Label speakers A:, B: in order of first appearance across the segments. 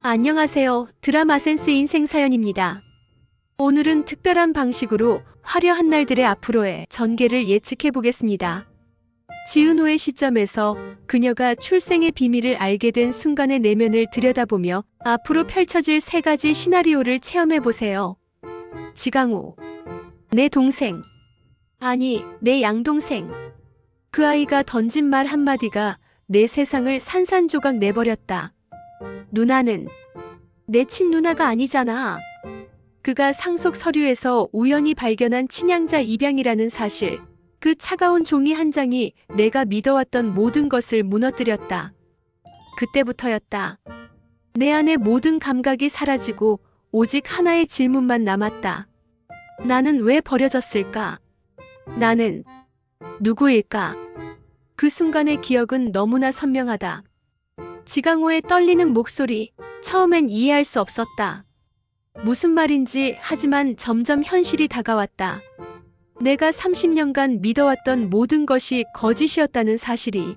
A: 안녕하세요. 드라마 센스 인생 사연입니다. 오늘은 특별한 방식으로 화려한 날들의 앞으로의 전개를 예측해 보겠습니다. 지은호의 시점에서 그녀가 출생의 비밀을 알게 된 순간의 내면을 들여다보며 앞으로 펼쳐질 세 가지 시나리오를 체험해 보세요. 지강호. 내 동생. 아니, 내 양동생. 그 아이가 던진 말 한마디가 내 세상을 산산조각 내버렸다. 누나는 내 친누나가 아니잖아. 그가 상속 서류에서 우연히 발견한 친양자 입양이라는 사실. 그 차가운 종이 한 장이 내가 믿어왔던 모든 것을 무너뜨렸다. 그때부터였다. 내 안의 모든 감각이 사라지고 오직 하나의 질문만 남았다. 나는 왜 버려졌을까? 나는 누구일까? 그 순간의 기억은 너무나 선명하다. 지강호의 떨리는 목소리, 처음엔 이해할 수 없었다. 무슨 말인지 하지만 점점 현실이 다가왔다. 내가 30년간 믿어왔던 모든 것이 거짓이었다는 사실이.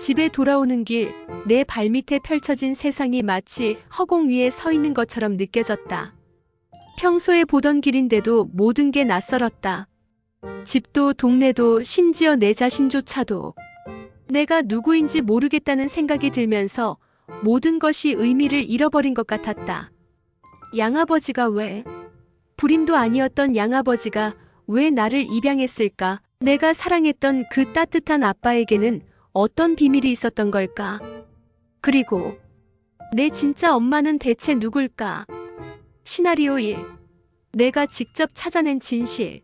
A: 집에 돌아오는 길, 내 발밑에 펼쳐진 세상이 마치 허공 위에 서 있는 것처럼 느껴졌다. 평소에 보던 길인데도 모든 게 낯설었다. 집도 동네도 심지어 내 자신조차도 내가 누구인지 모르겠다는 생각이 들면서 모든 것이 의미를 잃어버린 것 같았다. 양아버지가 왜? 불임도 아니었던 양아버지가 왜 나를 입양했을까? 내가 사랑했던 그 따뜻한 아빠에게는 어떤 비밀이 있었던 걸까? 그리고 내 진짜 엄마는 대체 누굴까? 시나리오 1. 내가 직접 찾아낸 진실.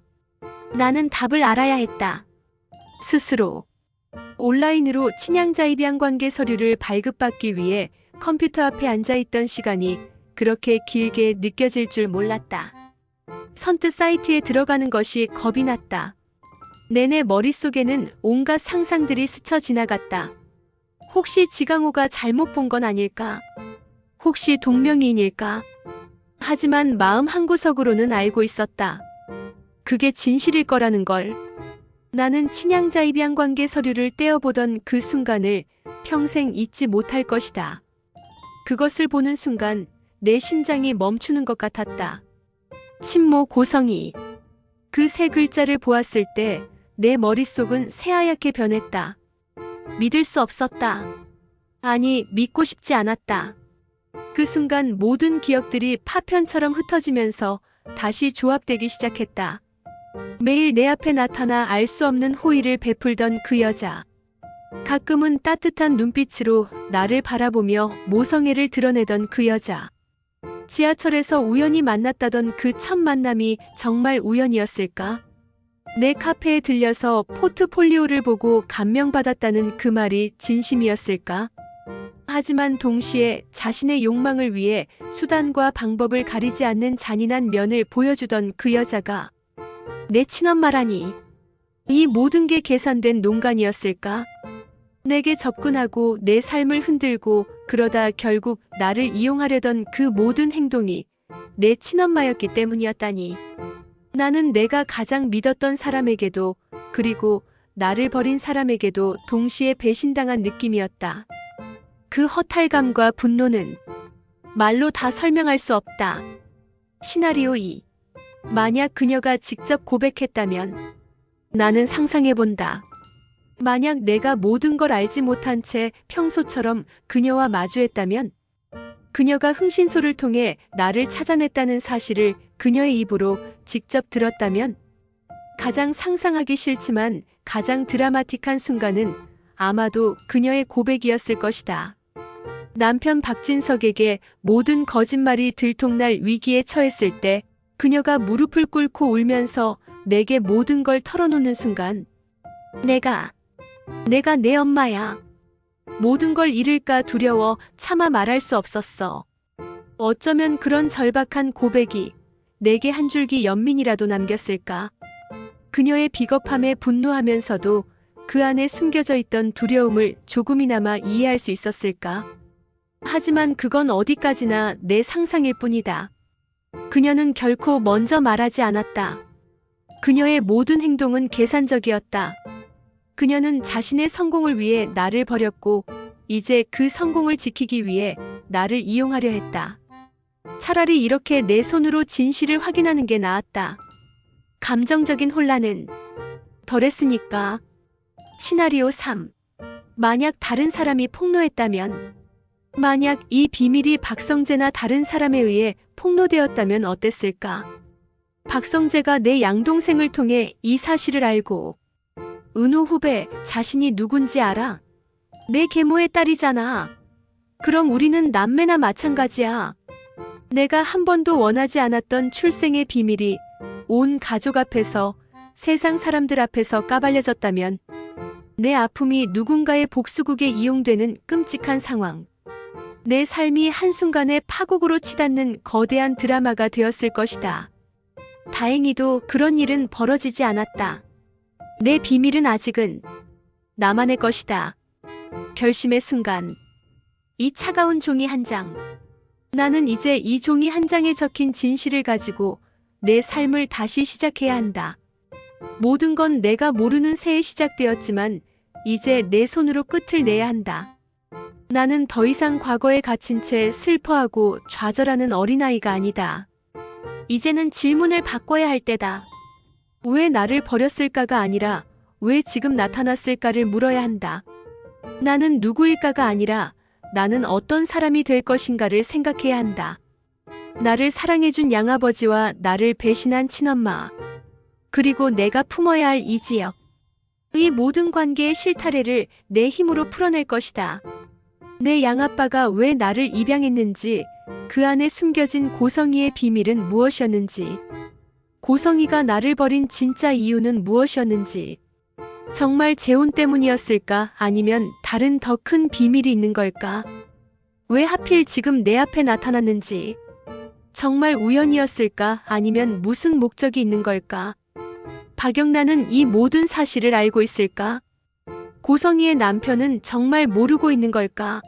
A: 나는 답을 알아야 했다. 스스로. 온라인으로 친양자 입양 관계 서류를 발급받기 위해 컴퓨터 앞에 앉아 있던 시간이 그렇게 길게 느껴질 줄 몰랐다. 선뜻 사이트에 들어가는 것이 겁이 났다. 내내 머릿속에는 온갖 상상들이 스쳐 지나갔다. 혹시 지강호가 잘못 본 건 아닐까? 혹시 동명이인일까? 하지만 마음 한구석으로는 알고 있었다. 그게 진실일 거라는 걸. 나는 친양자 입양 관계 서류를 떼어보던 그 순간을 평생 잊지 못할 것이다. 그것을 보는 순간 내 심장이 멈추는 것 같았다. 친모 고성이. 그 세 글자를 보았을 때 내 머릿속은 새하얗게 변했다. 믿을 수 없었다. 아니, 믿고 싶지 않았다. 그 순간 모든 기억들이 파편처럼 흩어지면서 다시 조합되기 시작했다. 매일 내 앞에 나타나 알 수 없는 호의를 베풀던 그 여자. 가끔은 따뜻한 눈빛으로 나를 바라보며 모성애를 드러내던 그 여자. 지하철에서 우연히 만났다던 그 첫 만남이 정말 우연이었을까? 내 카페에 들려서 포트폴리오를 보고 감명받았다는 그 말이 진심이었을까? 하지만 동시에 자신의 욕망을 위해 수단과 방법을 가리지 않는 잔인한 면을 보여주던 그 여자가 내 친엄마라니. 이 모든 게 계산된 농간이었을까? 내게 접근하고 내 삶을 흔들고 그러다 결국 나를 이용하려던 그 모든 행동이 내 친엄마였기 때문이었다니. 나는 내가 가장 믿었던 사람에게도 그리고 나를 버린 사람에게도 동시에 배신당한 느낌이었다. 그 허탈감과 분노는 말로 다 설명할 수 없다. 시나리오 2. 만약 그녀가 직접 고백했다면 나는 상상해본다. 만약 내가 모든 걸 알지 못한 채 평소처럼 그녀와 마주했다면 그녀가 흥신소를 통해 나를 찾아냈다는 사실을 그녀의 입으로 직접 들었다면 가장 상상하기 싫지만 가장 드라마틱한 순간은 아마도 그녀의 고백이었을 것이다. 남편 박진석에게 모든 거짓말이 들통날 위기에 처했을 때 그녀가 무릎을 꿇고 울면서 내게 모든 걸 털어놓는 순간 내가 내가 내 엄마야. 모든 걸 잃을까 두려워 차마 말할 수 없었어. 어쩌면 그런 절박한 고백이 내게 한 줄기 연민이라도 남겼을까? 그녀의 비겁함에 분노하면서도 그 안에 숨겨져 있던 두려움을 조금이나마 이해할 수 있었을까? 하지만 그건 어디까지나 내 상상일 뿐이다. 그녀는 결코 먼저 말하지 않았다. 그녀의 모든 행동은 계산적이었다. 그녀는 자신의 성공을 위해 나를 버렸고 이제 그 성공을 지키기 위해 나를 이용하려 했다. 차라리 이렇게 내 손으로 진실을 확인하는 게 나았다. 감정적인 혼란은 덜했으니까. 시나리오 3. 만약 다른 사람이 폭로했다면, 만약 이 비밀이 박성재나 다른 사람에 의해 폭로되었다면 어땠을까? 박성재가 내 양동생을 통해 이 사실을 알고, 은호 후배 자신이 누군지 알아? 내 계모의 딸이잖아. 그럼 우리는 남매나 마찬가지야. 내가 한 번도 원하지 않았던 출생의 비밀이 온 가족 앞에서 세상 사람들 앞에서 까발려졌다면 내 아픔이 누군가의 복수국에 이용되는 끔찍한 상황. 내 삶이 한순간에 파국으로 치닫는 거대한 드라마가 되었을 것이다. 다행히도 그런 일은 벌어지지 않았다. 내 비밀은 아직은 나만의 것이다. 결심의 순간. 이 차가운 종이 한 장. 나는 이제 이 종이 한 장에 적힌 진실을 가지고 내 삶을 다시 시작해야 한다. 모든 건 내가 모르는 새에 시작되었지만 이제 내 손으로 끝을 내야 한다. 나는 더 이상 과거에 갇힌 채 슬퍼하고 좌절하는 어린아이가 아니다. 이제는 질문을 바꿔야 할 때다. 왜 나를 버렸을까가 아니라 왜 지금 나타났을까를 물어야 한다. 나는 누구일까가 아니라 나는 어떤 사람이 될 것인가를 생각해야 한다. 나를 사랑해준 양아버지와 나를 배신한 친엄마. 그리고 내가 품어야 할 이 지역. 이 모든 관계의 실타래를 내 힘으로 풀어낼 것이다. 내 양아빠가 왜 나를 입양했는지, 그 안에 숨겨진 고성이의 비밀은 무엇이었는지, 고성이가 나를 버린 진짜 이유는 무엇이었는지, 정말 재혼 때문이었을까 아니면 다른 더 큰 비밀이 있는 걸까? 왜 하필 지금 내 앞에 나타났는지, 정말 우연이었을까 아니면 무슨 목적이 있는 걸까? 박영란은 이 모든 사실을 알고 있을까? 고성이의 남편은 정말 모르고 있는 걸까?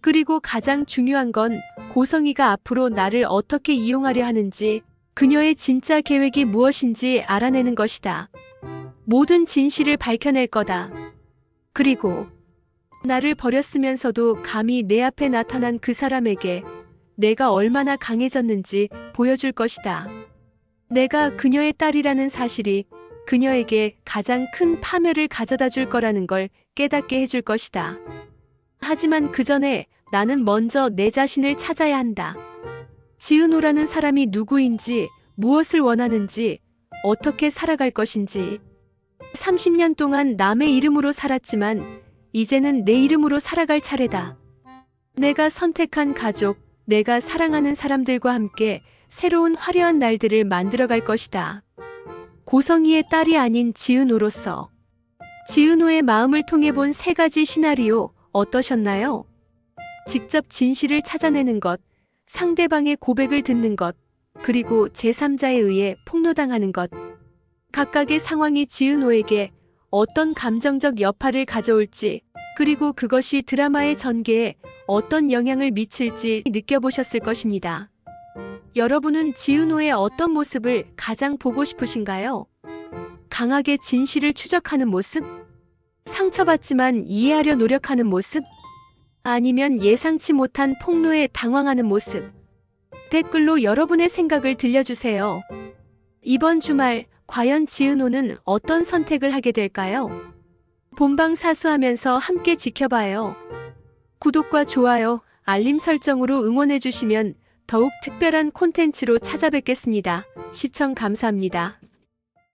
A: 그리고 가장 중요한 건 고성이가 앞으로 나를 어떻게 이용하려 하는지, 그녀의 진짜 계획이 무엇인지 알아내는 것이다. 모든 진실을 밝혀낼 거다. 그리고 나를 버렸으면서도 감히 내 앞에 나타난 그 사람에게 내가 얼마나 강해졌는지 보여줄 것이다. 내가 그녀의 딸이라는 사실이 그녀에게 가장 큰 파멸을 가져다 줄 거라는 걸 깨닫게 해줄 것이다. 하지만 그 전에 나는 먼저 내 자신을 찾아야 한다. 지은호라는 사람이 누구인지, 무엇을 원하는지, 어떻게 살아갈 것인지. 30년 동안 남의 이름으로 살았지만, 이제는 내 이름으로 살아갈 차례다. 내가 선택한 가족, 내가 사랑하는 사람들과 함께 새로운 화려한 날들을 만들어갈 것이다. 고성이의 딸이 아닌 지은호로서 지은호의 마음을 통해 본 세 가지 시나리오 어떠셨나요? 직접 진실을 찾아내는 것, 상대방의 고백을 듣는 것, 그리고 제3자에 의해 폭로당하는 것. 각각의 상황이 지은호에게 어떤 감정적 여파를 가져올지, 그리고 그것이 드라마의 전개에 어떤 영향을 미칠지 느껴보셨을 것입니다. 여러분은 지은호의 어떤 모습을 가장 보고 싶으신가요? 강하게 진실을 추적하는 모습? 상처받지만 이해하려 노력하는 모습? 아니면 예상치 못한 폭로에 당황하는 모습? 댓글로 여러분의 생각을 들려주세요. 이번 주말 과연 지은호는 어떤 선택을 하게 될까요? 본방 사수하면서 함께 지켜봐요. 구독과 좋아요, 알림 설정으로 응원해주시면 더욱 특별한 콘텐츠로 찾아뵙겠습니다. 시청 감사합니다.